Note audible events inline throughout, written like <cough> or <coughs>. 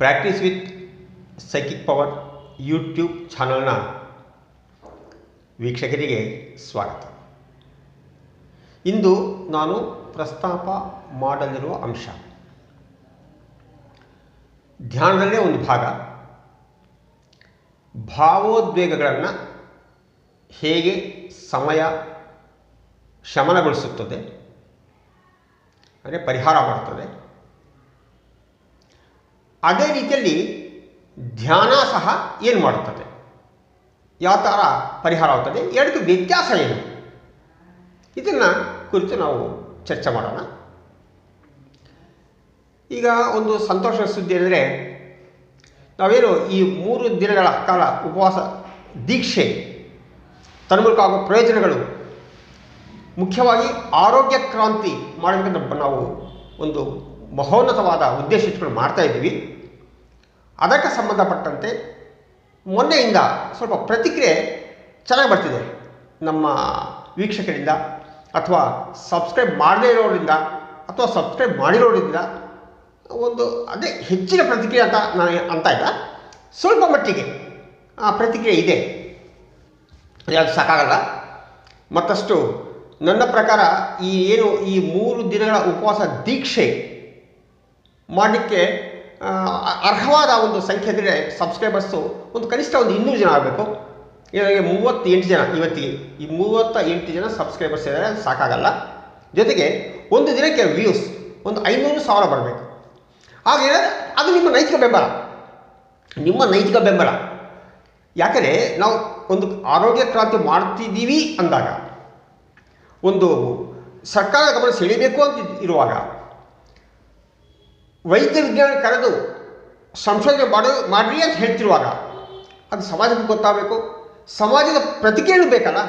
Practice with psychic power YouTube ಚಾನಲ್ನ ವೀಕ್ಷಕರಿಗೆ ಸ್ವಾಗತ. ಇಂದು ನಾನು ಪ್ರಸ್ತಾಪ ಮಾಡಲಿರುವ ಅಂಶ. ಧ್ಯಾನದಲ್ಲೇ ಒಂದು ಭಾಗ. ಭಾವೋದ್ವೇಗಗಳನ್ನು ಹೇಗೆ ಸಮಯ ಶಮನಗೊಳಿಸುತ್ತದೆ, ಅಂದರೆ ಪರಿಹಾರ ಮಾಡುತ್ತದೆ. ಅದೇ ರೀತಿಯಲ್ಲಿ ಧ್ಯಾನ ಸಹ ಏನು ಮಾಡುತ್ತದೆ? ಯಾವ ಥರ ಪರಿಹಾರ ಆಗ್ತದೆ? ಎರಡಕ್ಕೂ ವ್ಯತ್ಯಾಸ ಏನು? ಇದನ್ನು ಕುರಿತು ನಾವು ಚರ್ಚೆ ಮಾಡೋಣ. ಈಗ ಒಂದು ಸಂತೋಷದ ಸುದ್ದಿ ಅಂದರೆ ನಾವೇನು ಈ ಮೂರು ದಿನಗಳ ಕಾಲ ಉಪವಾಸ ದೀಕ್ಷೆ, ತನ್ಮೂಲಕ ಆಗೋ ಪ್ರಯೋಜನಗಳು, ಮುಖ್ಯವಾಗಿ ಆರೋಗ್ಯ ಕ್ರಾಂತಿ ಮಾಡಬೇಕಂತ ನಾವು ಒಂದು ಮಹೋನ್ನತವಾದ ಉದ್ದೇಶ ಇಟ್ಕೊಂಡು ಮಾಡ್ತಾ ಇದ್ದೀವಿ. ಅದಕ್ಕೆ ಸಂಬಂಧಪಟ್ಟಂತೆ ಮೊನ್ನೆಯಿಂದ ಸ್ವಲ್ಪ ಪ್ರತಿಕ್ರಿಯೆ ಚೆನ್ನಾಗಿ ಬರ್ತಿದೆ. ನಮ್ಮ ವೀಕ್ಷಕರಿಂದ ಅಥವಾ ಸಬ್ಸ್ಕ್ರೈಬ್ ಮಾಡದೇ ಇರೋರಿಂದ ಅಥವಾ ಸಬ್ಸ್ಕ್ರೈಬ್ ಮಾಡಿರೋರಿಂದ ಒಂದು ಅದೇ ಹೆಚ್ಚಿನ ಪ್ರತಿಕ್ರಿಯೆ ಅಂತ ನಾನು ಅಂತ ಇಲ್ಲ. ಸ್ವಲ್ಪ ಮಟ್ಟಿಗೆ ಆ ಪ್ರತಿಕ್ರಿಯೆ ಇದೆ. ಯಾವುದು ಸಾಕಾಗಲ್ಲ. ಮತ್ತಷ್ಟು ನನ್ನ ಪ್ರಕಾರ ಈ ಏನು ಈ ಮೂರು ದಿನಗಳ ಉಪವಾಸ ದೀಕ್ಷೆ ಮಾಡಲಿಕ್ಕೆ ಅರ್ಹವಾದ ಒಂದು ಸಂಖ್ಯೆ ಅಂದರೆ ಸಬ್ಸ್ಕ್ರೈಬರ್ಸು ಒಂದು ಕನಿಷ್ಠ ಒಂದು ಇನ್ನೂರು ಜನ ಆಗಬೇಕು. ಇವರಿಗೆ ಮೂವತ್ತೆಂಟು ಜನ, ಇವತ್ತಿಗೆ ಈ ಮೂವತ್ತ ಎಂಟು ಜನ ಸಬ್ಸ್ಕ್ರೈಬರ್ಸ್ ಇದ್ದಾರೆ ಸಾಕಾಗಲ್ಲ. ಜೊತೆಗೆ ಒಂದು ದಿನಕ್ಕೆ ವ್ಯೂಸ್ ಒಂದು ಐನೂರು ಸಾವಿರ ಬರಬೇಕು. ಹಾಗೆ ಅದು ನಿಮ್ಮ ನೈತಿಕ ಬೆಂಬಲ. ನಿಮ್ಮ ನೈತಿಕ ಬೆಂಬಲ. ಯಾಕಂದರೆ ನಾವು ಒಂದು ಆರೋಗ್ಯ ಕ್ರಾಂತಿ ಮಾಡ್ತಿದ್ದೀವಿ ಅಂದಾಗ, ಒಂದು ಸರ್ಕಾರ ಗಮನ ಸೆಳೀಬೇಕು ಅಂತ ಇರುವಾಗ ವೈದ್ಯ ವಿಜ್ಞಾನ ಕರೆದು ಸಂಶೋಧನೆ ಮಾಡೋ, ಮಾಡ್ರಿ ಅಂತ ಹೇಳ್ತಿರುವಾಗ ಅದು ಸಮಾಜಕ್ಕೆ ಗೊತ್ತಾಗಬೇಕು. ಸಮಾಜದ ಪ್ರತಿಕ್ರಿಯೆ ಬೇಕಲ್ಲ.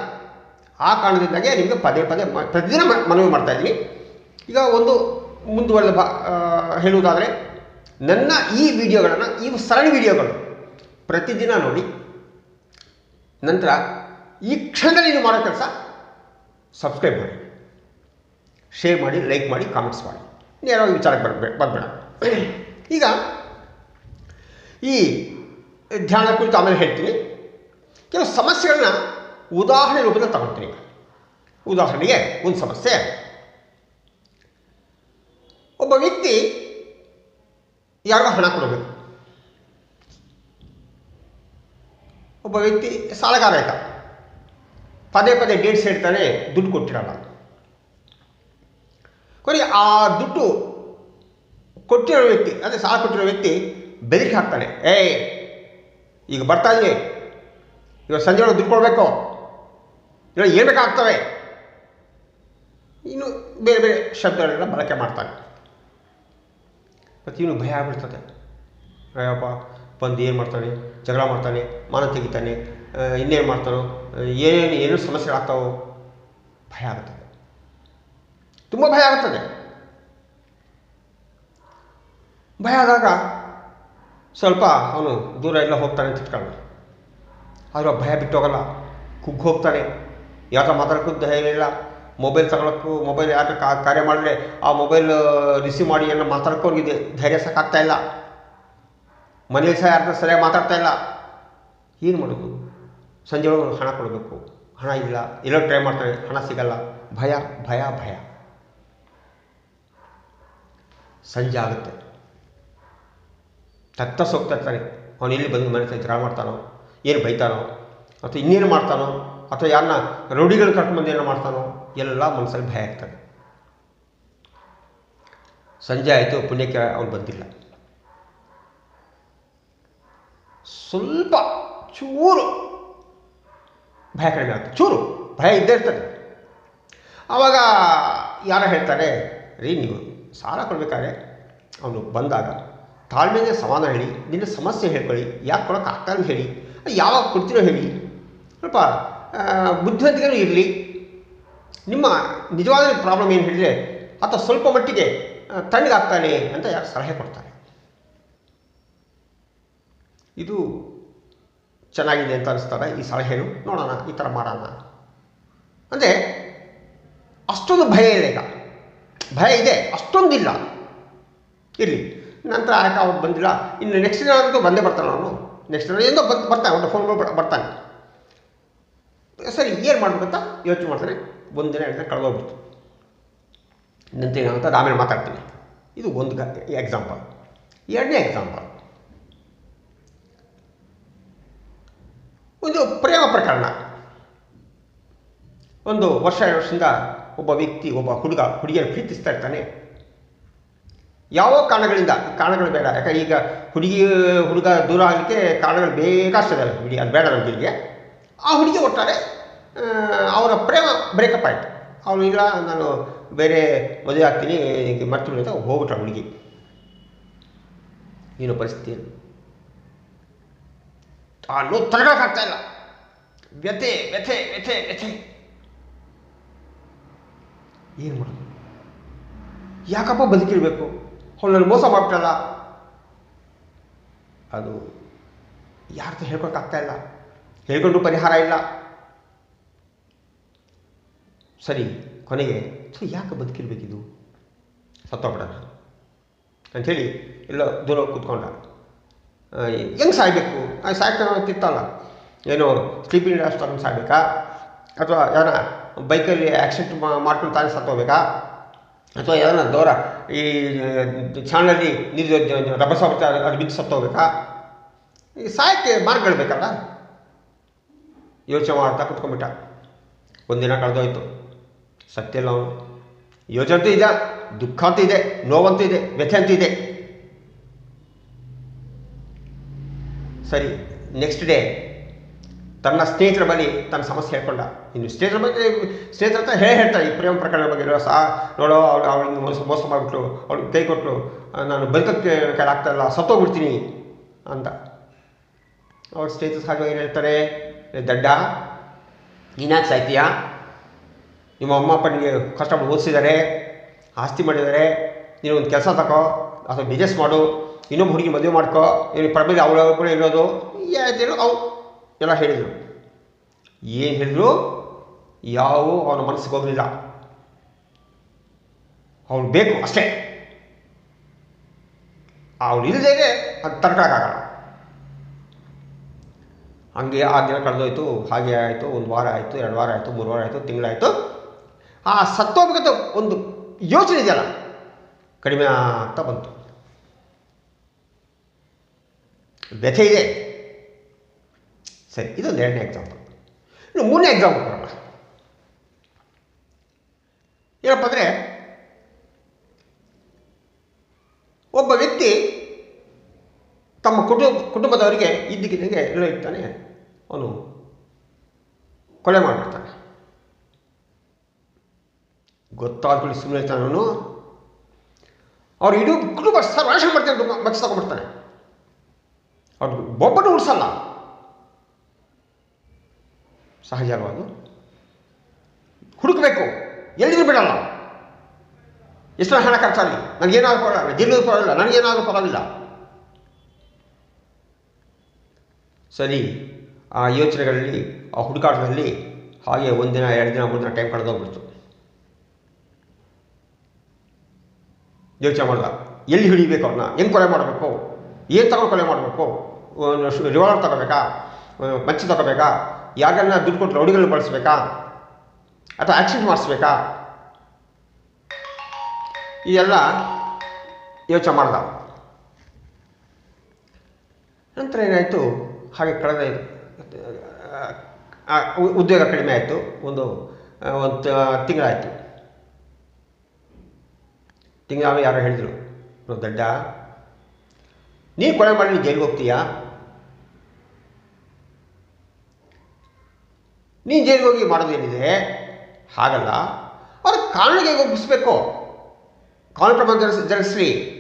ಆ ಕಾರಣದಿಂದಾಗೆ ನಿಮಗೆ ಪದೇ ಪದೇ ಪ್ರತಿದಿನ ಮನವಿ ಮಾಡ್ತಾ ಇದ್ದೀನಿ. ಈಗ ಒಂದು ಮುಂದುವರೆದ ಬಾ ಹೇಳುವುದಾದರೆ, ನನ್ನ ಈ ವಿಡಿಯೋಗಳನ್ನು, ಈ ಸರಣಿ ವಿಡಿಯೋಗಳು ಪ್ರತಿದಿನ ನೋಡಿ, ನಂತರ ಈ ಕ್ಷಣದಲ್ಲಿ ನೀವು ಮಾಡೋ ಕೆಲಸ, ಸಬ್ಸ್ಕ್ರೈಬ್ ಮಾಡಿ. ಶೇರ್ ಮಾಡಿ, ಲೈಕ್ ಮಾಡಿ, ಕಾಮೆಂಟ್ಸ್ ಮಾಡಿ. ನೇರವಾಗಿ ವಿಚಾರಕ್ಕೆ ಬರಬೇಕು ಬಂದ್ಬೇಡ <coughs> ಈಗ ಈ ಧ್ಯಾನ ಕುರಿತು ಆಮೇಲೆ ಹೇಳ್ತೀನಿ. ಕೆಲವು ಸಮಸ್ಯೆಗಳನ್ನ ಉದಾಹರಣೆ ರೂಪದಲ್ಲಿ ತಗೊಳ್ತೀನಿ. ಉದಾಹರಣೆಗೆ ಒಂದು ಸಮಸ್ಯೆ. ಒಬ್ಬ ವ್ಯಕ್ತಿ ಯಾರಿಗೋ ಹಣ ಕೊಡಬೇಕು. ಒಬ್ಬ ವ್ಯಕ್ತಿ ಸಾಲಗಾರ ಆಯ್ತ. ಪದೇ ಪದೇ ಡೇಟ್ಸ್ ಹೇಳ್ತಾನೆ ದುಡ್ಡು ಕೊಟ್ಟಿರಲ್ಲ. ಕೊನೆಗೆ ಆ ದುಡ್ಡು ಕೊಟ್ಟಿರೋ ವ್ಯಕ್ತಿ, ಅಂದರೆ ಸಾಲ ಕೊಟ್ಟಿರೋ ವ್ಯಕ್ತಿ ಬೆದರಿಕೆ ಹಾಕ್ತಾನೆ. ಏಯ್, ಈಗ ಬರ್ತಾ ಇದ್ದೀನಿ ಇವಾಗ ಸಂಜೆ ಒಳಗೆ ದುಡ್ಡು ಕೊಡಬೇಕು? ಇವಾಗ ಏನು ಬೇಕಾಗ್ತವೆ? ಇನ್ನು ಬೇರೆ ಬೇರೆ ಶಬ್ದಗಳೆಲ್ಲ ಬಳಕೆ ಮಾಡ್ತಾನೆ. ಮತ್ತು ಭಯ ಆಗ್ಬಿಡ್ತದೆ. ಅಯ್ಯಪ್ಪ ಬಂದು ಏನು ಮಾಡ್ತಾನೆ? ಜಗಳ ಮಾಡ್ತಾನೆ, ಮಾನ ತೆಗಿತಾನೆ ಇನ್ನೇನು ಮಾಡ್ತಾನೋ, ಏನೇನು ಏನೇನು ಸಮಸ್ಯೆಗಳಾಗ್ತಾವೋ, ಭಯ ಆಗುತ್ತದೆ ತುಂಬ ಭಯ ಆಗುತ್ತದೆ ಭಯ ಆದಾಗ ಸ್ವಲ್ಪ ಅವನು ದೂರ ಎಲ್ಲ ಹೋಗ್ತಾನೆ ಅಂತ ಇಟ್ಕೊಳ್ಳ ಆದರೂ ಭಯ ಬಿಟ್ಟು ಹೋಗಲ್ಲ. ಕುಗ್ಗಿ ಹೋಗ್ತಾನೆ. ಯಾರ ಮಾತಾಡೋಕ್ಕೂ ಧೈರ್ಯ ಇಲ್ಲ. ಮೊಬೈಲ್ ತಗೊಳಕ್ಕೂ, ಮೊಬೈಲ್ ಯಾರು ಕಾರ್ಯ ಮಾಡಿದ್ರೆ ಆ ಮೊಬೈಲ್ ರಿಸೀವ್ ಮಾಡಿ ಏನೋ ಅವ್ರಿಗೆ ಧೈರ್ಯ ಸಾಕಾಗ್ತಾ ಇಲ್ಲ. ಮನೇಲಿ ಸಹ ಯಾರನ್ನ ಸರಿಯಾಗಿ ಮಾತಾಡ್ತಾ ಇಲ್ಲ. ಏನು ಮಾಡೋದು? ಸಂಜೆ ಒಳಗೆ ಹಣ ಕೊಡಬೇಕು. ಹಣ ಇಲ್ಲ. ಎಲ್ಲೋ ಟ್ರೈ ಮಾಡ್ತಾರೆ. ಹಣ ಸಿಗಲ್ಲ. ಭಯ ಭಯ ಭಯ. ಸಂಜೆ ಆಗುತ್ತೆ. ತತ್ತಸ್ ಹೋಗ್ತಾ ಇರ್ತಾರೆ ಅವನು ಎಲ್ಲಿ ಬಂದು ಮನೆ ಜಗಳ ಮಾಡ್ತಾನೋ, ಏನು ಬೈತಾನೋ, ಅಥವಾ ಇನ್ನೇನು ಮಾಡ್ತಾನೋ, ಅಥವಾ ಯಾರನ್ನ ರೌಡಿಗಳು ಕರ್ಕೊಂಡ್ಬಂದು ಏನೋ ಮಾಡ್ತಾನೋ, ಎಲ್ಲ ಮನಸ್ಸಲ್ಲಿ ಭಯ ಆಗ್ತದೆ. ಸಂಜೆ ಆಯಿತು, ಪುಣ್ಯಕ್ಕೆ ಅವನು ಬಂದಿಲ್ಲ. ಸ್ವಲ್ಪ ಚೂರು ಭಯ ಕಡಿಮೆ ಚೂರು ಭಯ ಇದ್ದೇ ಇರ್ತದೆ. ಆವಾಗ ಯಾರೋ ಹೇಳ್ತಾರೆ, ರೀ ನೀವು ಸಾಲ ಕೊಡಬೇಕಾದ್ರೆ, ಅವನು ಬಂದಾಗ ತಾಳ್ಮೆಗೆ ಸಮಾಧಾನ ಹೇಳಿ, ನಿನ್ನ ಸಮಸ್ಯೆ ಹೇಳ್ಕೊಳ್ಳಿ, ಯಾಕೆ ಕೊಡೋಕೆ ಆಗ್ತಾ ಇಲ್ಲ ಹೇಳಿ ಯಾವಾಗ ಕೊಡ್ತೀರೋ ಹೇಳಿ. ಸ್ವಲ್ಪ ಬುದ್ಧಿವಂತಿಕೆನೂ ಇರಲಿ. ನಿಮ್ಮ ನಿಜವಾದ ಪ್ರಾಬ್ಲಮ್ ಏನು ಹೇಳಿದರೆ, ಆತ ಸ್ವಲ್ಪ ಮಟ್ಟಿಗೆ ತಣ್ಣಗಾಗ್ತಾನೆ ಅಂತ ಯಾರು ಸಲಹೆ ಕೊಡ್ತಾರೆ. ಇದು ಚೆನ್ನಾಗಿದೆ ಅಂತ ಅನಿಸ್ತಾರೆ ಈ ಸಲಹೆನು. ನೋಡೋಣ, ಈ ಥರ ಮಾಡೋಣ. ಅಂದರೆ, ಅಷ್ಟೊಂದು ಭಯ ಇದೆ ಈಗ. ಭಯ ಇದೆ, ಅಷ್ಟೊಂದಿಲ್ಲ. ಇರಲಿ. ನಂತರ ಯಾಕೆ ಅವ್ರು ಬಂದಿಲ್ಲ. ಇನ್ನು ನೆಕ್ಸ್ಟ್ ದಿನ ಅಂತೂ ಬಂದೇ ಬರ್ತಾನೆ ಅವನು. ನೆಕ್ಸ್ಟ್ ದಿನ ಏನೋ ಬಂದು ಬರ್ತಾನೆ ಒಂದು ಫೋನ್ ಮಾಡಿ ಬರ್ತಾನೆ. ಸರಿ, ಏನು ಮಾಡ್ಬೇಕಂತ ಯೋಚನೆ ಮಾಡ್ತಾನೆ. ಒಂದು ದಿನ ದಿನ ಕಳೆದೋಗ್ಬಿಡ್ತು ನಂತರ ಏನಾಗುತ್ತೆ ಆಮೇಲೆ ಮಾತಾಡ್ತೀನಿ. ಇದು ಒಂದು ಎಕ್ಸಾಂಪಲ್ ಎರಡನೇ ಎಕ್ಸಾಂಪಲ್ ಒಂದು ಪ್ರೇಮ ಪ್ರಕರಣ. ಒಂದು ವರ್ಷ ಎರಡು ವರ್ಷದಿಂದ ಒಬ್ಬ ವ್ಯಕ್ತಿ, ಒಬ್ಬ ಹುಡುಗ, ಹುಡುಗಿಯನ್ನು ಪ್ರೀತಿಸ್ತಾ ಇರ್ತಾನೆ. ಯಾವ ಕಾರಣಗಳಿಂದ, ಕಾರಣಗಳು ಬೇಡ. ಯಾಕಂದ್ರೆ ಈಗ ಹುಡುಗಿ ಹುಡುಗ ದೂರ ಆಗಲಿಕ್ಕೆ ಕಾರಣಗಳು ಬೇಕಾಗ್ತದೆ ಹುಡುಗಿ ಅದು ಬೇಡ ನಮಗೆ ಆ ಹುಡುಗಿ ಒಟ್ಟಾರೆ ಅವರ ಪ್ರೇಮ ಬ್ರೇಕಪ್ ಆಯಿತು. ಅವನು ಇಲ್ಲ ನಾನು ಬೇರೆ ಮದುವೆ ಆಗ್ತೀನಿ ಮರ್ತು ಅಂತ ಹೋಗ್ಬಿಟ್ರ ಹುಡುಗಿ. ಏನು ಪರಿಸ್ಥಿತಿ ಆ ನೋವು ಇಲ್ಲ. ವ್ಯಥೆ ವ್ಯಥೆ ವ್ಯಥೆ ವ್ಯಥೆ. ಏನು ಮಾಡೋದು? ಯಾಕಪ್ಪ ಬದುಕಿರಬೇಕು? ಅವ್ನು ನಾನು ಮೋಸ ಮಾಡ್ಬಿಟ್ಟಲ್ಲ ಅದು ಯಾರ್ದು ಹೇಳ್ಕೊಳಕ್ಕಾಗ್ತಾ ಇಲ್ಲ. ಹೇಳ್ಕೊಂಡು ಪರಿಹಾರ ಇಲ್ಲ. ಸರಿ, ಕೊನೆಗೆ ಸೊ ಯಾಕೆ ಬದುಕಿರ್ಬೇಕಿದು? ಸತ್ತೋಗ್ಬಿಡೋಣ. ಅಂಥೇಳಿ ಎಲ್ಲ ದೂರ ಕೂತ್ಕೊಂಡ. ಹೆಂಗೆ ಸಾಯಬೇಕು? ಸಾಯ್ತಿತ್ತಲ್ಲ ಏನೋ ಸ್ಲೀಪಿಂಗ್ ಅಷ್ಟು ಸಾಯ್ಬೇಕಾ? ಅಥವಾ ಯಾರ ಬೈಕಲ್ಲಿ ಆಕ್ಸಿಡೆಂಟ್ ಮಾಡ್ಕೊಂಡು ತಾನೇ ಸತ್ತೋಗ್ಬೇಕಾ? ಅಥವಾ ಯಾರನ್ನ ದೌರ ಈ ಚಾಣಲ್ಲಿ ನೀರು ರಭಸ ಅದು ಬಿದ್ದು ಸತ್ತೋಗ್ಬೇಕಾ ಈ ಸಾಯಕ್ಕೆ ಮಾರ್ಗಗಳು ಬೇಕಲ್ಲ ಯೋಚನೆ ಮಾಡ್ತಾ ಕುತ್ಕೊಂಡ್ಬಿಟ್ಟ. ಒಂದಿನ ಕಳೆದೋಯ್ತು. ಸತ್ಯ ಇಲ್ಲ ಅವನು. ಯೋಚನೆ ಇದೆ ದುಃಖ ಅಂತೂ ಇದೆ, ನೋವಂತೂ ಇದೆ ವ್ಯಥೆ ಅಂತೂ ಇದೆ. ಸರಿ ನೆಕ್ಸ್ಟ್ ಡೇ ತನ್ನ ಸ್ನೇಹಿತರ ಬಳಿ ತನ್ನ ಸಮಸ್ಯೆ ಹೇಳ್ಕೊಂಡ. ಇನ್ನು ಸ್ನೇಹಿತರ ಬಗ್ಗೆ ಸ್ನೇಹಿತರ ಹತ್ರ ಹೇಳಿ ಹೇಳ್ತಾರೆ ಈ ಪ್ರೇಮ ಪ್ರಕರಣ ಬಗ್ಗೆ. ಇರೋ ಸಾ, ನೋಡೋ, ಅವಳು, ಅವಳನ್ನು ಮೋಸ ಮೋಸ ಮಾಡಿಬಿಟ್ಲು, ಅವಳಿಗೆ ಕೈ ಕೊಟ್ಟರು ನಾನು ಬದುಕಕ್ಕೆ ಕೈಲಾಗ್ತಾ ಇಲ್ಲ, ಸತ್ತೋಗ್ಬಿಡ್ತೀನಿ ಅಂತ. ಅವ್ರ ಸ್ನೇಹಿತರು ಸಹಜ ಏನು ಹೇಳ್ತಾರೆ? ದಡ್ಡ, ನೀನಾಗ ಸಾಯ್ತೀಯಾ? ನಿಮ್ಮ ಅಮ್ಮ ಅಪ್ಪನಿಗೆ ಕಷ್ಟಪಟ್ಟು ಓದಿಸಿದ್ದಾರೆ ಆಸ್ತಿ ಮಾಡಿದ್ದಾರೆ ನೀನು ಒಂದು ಕೆಲಸ ತಗೋ ಅಥವಾ ಬಿಸ್ನೆಸ್ ಮಾಡು, ಇನ್ನೊಬ್ಬ ಹುಡುಗಿ ಮದುವೆ ಮಾಡ್ಕೋ ಇವ್ರಿಗೆ ಪ್ರಬಲ ಅವಳು ಕೂಡ ಇರೋದು ಅವು ಎಲ್ಲ ಹೇಳಿದರು. ಏನು ಹೇಳಿದ್ರು? ಯಾವ ಅವನ ಮನಸ್ಸಿಗೆ ಹೋಗಲಿಲ್ಲ. ಅವನು ಬೇಕು ಅಷ್ಟೇ. ಅವನು ಇಲ್ಲದೇ ಅದು ತರಕಾಗಲ್ಲ ಹಂಗೆ ಆ ದಿನ ಕಳೆದೋಯ್ತು. ಹಾಗೆ ಆಯಿತು. ಒಂದು ವಾರ ಆಯಿತು, ಎರಡು ವಾರ ಆಯಿತು, ಮೂರು ವಾರ ಆಯಿತು, ತಿಂಗಳಾಯಿತು. ಆ ಸತ್ತೋಗ್ಬೇಕಂತ ಒಂದು ಯೋಚನೆ ಇದೆಯಲ್ಲ, ಕಡಿಮೆ ಆಗ್ತಾ ಬಂತು. ವ್ಯಥೆ ಇದೆ. ಸರಿ ಇದೊಂದು ಎರಡನೇ ಎಕ್ಸಾಂಪಲ್ ಇನ್ನು ಮೂರನೇ ಎಕ್ಸಾಂಪಲ್ ಬರೋಣ. ಏನಪ್ಪ ಅಂದರೆ, ಒಬ್ಬ ವ್ಯಕ್ತಿ ತಮ್ಮ ಕುಟುಂಬ ಕುಟುಂಬದವರಿಗೆ ಇದ್ದಕ್ಕಿದ್ದಂಗೆ ಎಲ್ಲ ಅವನು ಕೊಲೆ ಮಾಡಿಬಿಡ್ತಾನೆ. ಗೊತ್ತಾದ್ಮೇಲೆ ಸುಮ್ಮನೆ ಅವನು. ಅವ್ರು ಇಡೀ ಕುಟುಂಬ ಸರ್ವಾಶ ಮಾಡ್ತಾನೆ ಮಚ್ಚ ತಗೊಂಡ್ಬಿಡ್ತಾನೆ. ಅವ್ರು ಒಬ್ಬನು ಉಳಿಸಲ್ಲ ಸಹಜ ಅಲ್ವಾ ಅದು ಹುಡುಕಬೇಕು. ಎಲ್ಲಿಗೂ ಬಿಡಲ್ಲ. ಎಷ್ಟು ಹಣ ಖರ್ಚಾಗಲಿ ನನಗೇನಾದರೂ ಪರವಾಗಿಲ್ಲ. ಜೈಲಿಗೂ ಪರವಾಗಿಲ್ಲ. ನನಗೇನಾದರೂ ಪರವಾಗಿಲ್ಲ. ಸರಿ, ಆ ಯೋಚನೆಗಳಲ್ಲಿ, ಆ ಹುಡುಕಾಟದಲ್ಲಿ ಹಾಗೆ ಒಂದಿನ ಎರಡು ದಿನ, ಮೂರು ದಿನ ಟೈಮ್ ಕಳೆದೋಗ್ಬಿಡ್ತು ಯೋಚನೆ ಮಾಡಲ್ಲ ಎಲ್ಲಿ ಹಿಡಿಬೇಕು ಅವ್ರನ್ನ ಹೆಂಗೆ ಕೊಲೆ ಮಾಡಬೇಕು? ಏನು ತಗೊಂಡು ಕೊಲೆ ಮಾಡಬೇಕು? ರಿವಾಲ್ವರ್ ತಗೋಬೇಕಾ? ಮಚ್ಚಿ ತಗೋಬೇಕಾ? ಯಾರನ್ನ ದುಡ್ಡು ಕೊಟ್ಟು ಹುಡುಗಲ್ಲಿ ಬಳಸ್ಬೇಕಾ? ಅಥವಾ ಆಕ್ಸಿಡೆಂಟ್ ಮಾಡಿಸ್ಬೇಕಾ? ಇದೆಲ್ಲ ಯೋಚನೆ ಮಾಡ್ದ. ನಂತರ ಏನಾಯಿತು? ಹಾಗೆ ಕಳೆದ ಉದ್ಯೋಗ ಕಡಿಮೆ ಆಯಿತು. ಒಂದು ಒಂದು ತಿಂಗಳಾಯಿತು. ತಿಂಗಳಾಗ ಯಾರೋ ಹೇಳಿದರು ದೊಡ್ಡ. ನೀ ಕೊಲೆ ಮಾಡಿ ಜೈಲಿಗೆ ಹೋಗ್ತೀಯಾ? ನೀನು ಜೈಲಿಗೆ ಹೋಗಿ ಮಾಡೋದೇನಿದೆ? ಹಾಗಲ್ಲ. ಅವ್ರ ಕಾನೂನಿಗೆ ಒಪ್ಪಿಸ್ಬೇಕು ಕಾನೂನು ಪ್ರಮಾಣ ಜರುಗಿಸ್ ಜರಗಿಸ್ರಿ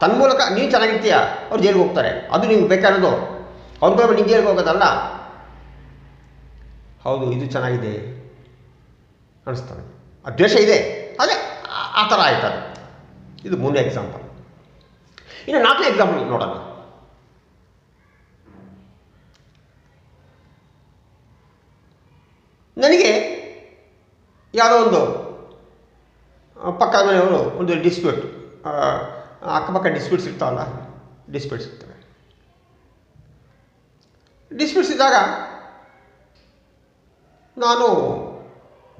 ತನ್ನ ತನ್ಮೂಲಕ ನೀನು ಚೆನ್ನಾಗಿರ್ತೀಯ? ಅವ್ರು ಜೈಲಿಗೆ ಹೋಗ್ತಾರೆ. ಅದು ನಿಮ್ಗೆ ಬೇಕಾಗಿರೋದು ಅವ್ರ ಕೂಡ ನೀನು ಜೈಲಿಗೆ ಹೋಗೋದಲ್ಲ? ಹೌದು, ಇದು ಚೆನ್ನಾಗಿದೆ. ಅನಿಸ್ತಾನೆ ಆ ದ್ವೇಷ ಇದೆ. ಅದೇ ಆ- ಥರ ಆಯ್ತು ಅದು ಇದು ಮೂರನೇ ಎಕ್ಸಾಂಪಲ್ ಇನ್ನು ನಾಲ್ಕನೇ ಎಕ್ಸಾಂಪಲ್ ನೋಡೋಣ. ನನಗೆ ಯಾವುದೋ ಒಂದು ಪಕ್ಕ ಪಕ್ಕದ ಮನೆಯವರು ಒಂದು ಡಿಸ್ಪ್ಯೂಟ್ ಅಕ್ಕಪಕ್ಕ ಡಿಸ್ಪ್ಯೂಟ್ಸ್ ಇರ್ತಾವಲ್ಲ ಡಿಸ್ಪ್ಯೂಟ್ಸ್ ಇರ್ತವೆ ಡಿಸ್ಪ್ಯೂಟ್ಸ್ ಇದ್ದಾಗ ನಾನು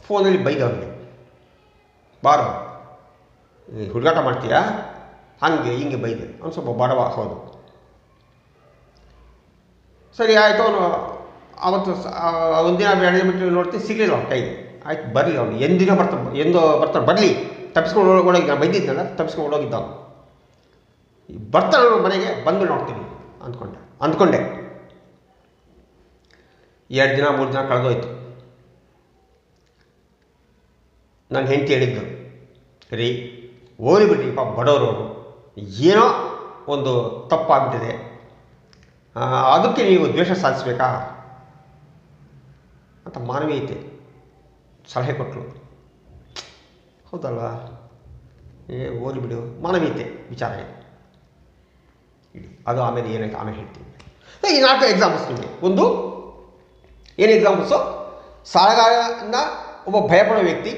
ಫೋನಲ್ಲಿ ಬೈದವನಿಗೆ, ಬಾರೋ ಹುಡುಗಾಟ ಮಾಡ್ತೀಯಾ? ಹಂಗೆ ಹಿಂಗೆ ಬೈದೆ. ಅವ್ನು ಸ್ವಲ್ಪ ಬಡವ, ಹೌದು. ಸರಿ, ಆಯಿತು, ಅವನು ಅವತ್ತು ಒಂದಿನ ಬೆಳಗ್ಗೆ ಬಿಟ್ಟು ನೋಡ್ತೀನಿ, ಸಿಗಲಿಲ್ಲ ಅವ್ನ ಕೈಗೆ ಆಯ್ತು, ಬರಲಿ ಅವನು ಎಂದಿನ ಬರ್ತಾನೆ ಎಂದು ಬರ್ತಾನೆ ಬರಲಿ. ತಪ್ಪಿಸ್ಕೊಂಡು ಹೋಗಿ ನಾನು ಬೈದಿದ್ದಲ್ಲ ತಪ್ಪಿಸ್ಕೊಂಡು ಹೋಗಿದ್ದ ಅವನು ಮನೆಗೆ ಬಂದು ನೋಡ್ತೀನಿ ಅಂದ್ಕೊಂಡೆ ಅಂದ್ಕೊಂಡೆ. ಎರಡು ದಿನ, ಮೂರು ದಿನ ಕಳೆದೋಯ್ತು. ನನ್ನ ಹೆಂಡತಿ ಹೇಳಿದ್ದು, ರೀ ಓರಿಬಿಟ್ಟಿಪ್ಪ ಬಿಡ್ರಿ, ಪಾಪ ಬಡವರು ಏನೋ ಒಂದು ತಪ್ಪಾಗ್ಬಿಟ್ಟಿದೆ. ಅದಕ್ಕೆ ನೀವು ದ್ವೇಷ ಸಾಧಿಸ್ಬೇಕಾ? ಅಂತ ಮಾನವೀಯತೆ ಸಲಹೆ ಕೊಟ್ಟರು ಹೌದಲ್ವಾ? ಏ ಓಲಿ ಬಿಡು. ಮಾನವೀಯತೆ ವಿಚಾರ ಅದು ಆಮೇಲೆ ಏನಾಯ್ತು? ಆಮೇಲೆ ಹೇಳ್ತೀನಿ. ಈ ನಾಲ್ಕು ಎಕ್ಸಾಂಪಲ್ಸ್ ನಿಮಗೆ. ಒಂದು, ಏನು ಎಕ್ಸಾಂಪಲ್ಸು ಸಾಲಗಾರನ ಒಬ್ಬ ಭಯಪಡೋ ವ್ಯಕ್ತಿ,